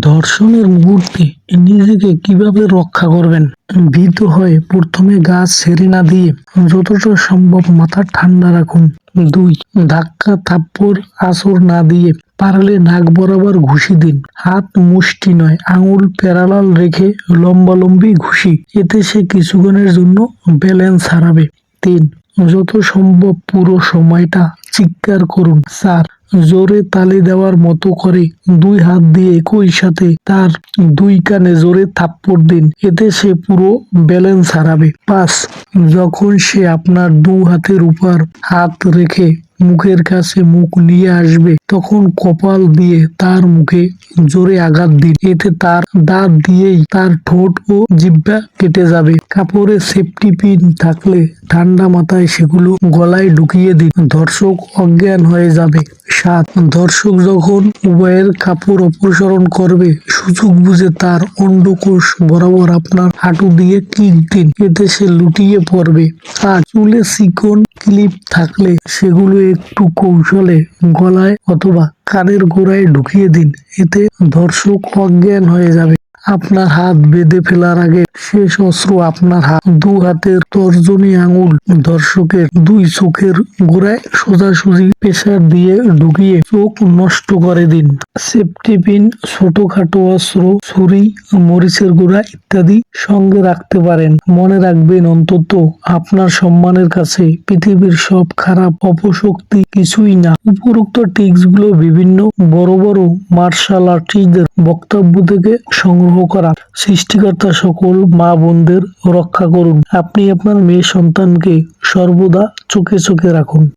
ধর্ষণের মুহূর্তে নিজেকে কীভাবে রক্ষা করবেন? ভীত হয়ে প্রথমে গাছ ছেড়ে না দিয়ে যতটা সম্ভব মাথা ঠান্ডা রাখুন। দুই, ধাক্কা থাপ্পড় আসর না দিয়ে পারলে নাক বরাবর ঘুষি দিন। হাত মুষ্টি নয়, আঙুল প্যারালাল রেখে লম্বালম্বি ঘুষি। এতে সে কিছুক্ষণের জন্য ব্যালেন্স হারাবে। তিন যত সম্ভব পুরো সময়টা চিৎকার করুন, স্যার। জোরে তালে দেওয়ার মতো করে দুই হাত দিয়ে একই সাথে তার দুই কানে জোরে থাপ্পড় দিন। এতে সে পুরো ব্যালেন্স হারাবে। পাঁচ যখন সে আপনার দু হাতের উপর হাত রেখে মুখের কাছে মুখ নিয়ে আসবে। তখন কপাল দিয়ে তার মুখে জোরে আঘাত দিন এতে তার দাঁত দিয়েই তার ঠোঁট ও জিহ্বা কেটে যাবে। কাপড়ে সেফটি পিন থাকলে ঠান্ডা মাথায় সেগুলো গলায় ঢুকিয়ে দিন। ধর্ষক অজ্ঞান হয়ে যাবে। সাত, ধর্ষক যখন উভয়ের কাপড় অপসারণ করবে, সুযোগ বুঝে তার অন্ডকোষ বরাবর আপনার হাঁটু দিয়ে কিক দিন। এতে সে লুটিয়ে পড়বে। আর চুলে চিকন ক্লিপ থাকলে সেগুলো একটু কৌশলে গলায় অথবা কানের গোড়ায় ঢুকিয়ে দিন এতে ধর্ষক অজ্ঞান হয়ে যাবে। আপনার হাত বেঁধে ফেলার আগে শেষ অস্ত্র আপনার হাত, দু হাতের তর্জনী আঙুল দর্শকের দুই চোখের গোড়ায় সোজাসুজি প্রেসার দিয়ে ঢুকিয়ে চোখ নষ্ট করে দিন। সেফটি পিন, ছোটখাটো অস্ত্র ছুরি, মরিচের গুঁড়া ইত্যাদি সঙ্গে রাখতে পারেন। মনে রাখবেন অন্তত আপনার সম্মানের কাছে পৃথিবীর সব খারাপ অপশক্তি কিছুই না। উপরোক্ত টিক্সগুলো বিভিন্ন বড় বড় মার্শাল আর্টিস্টদের বক্তব্য থেকে সংগ্রহ করা। সৃষ্টিকর্তা সকল মা বোনদের রক্ষা করুন। আপনি আপনার মেয়ে সন্তানকে সর্বদা চোখে চোখে রাখুন।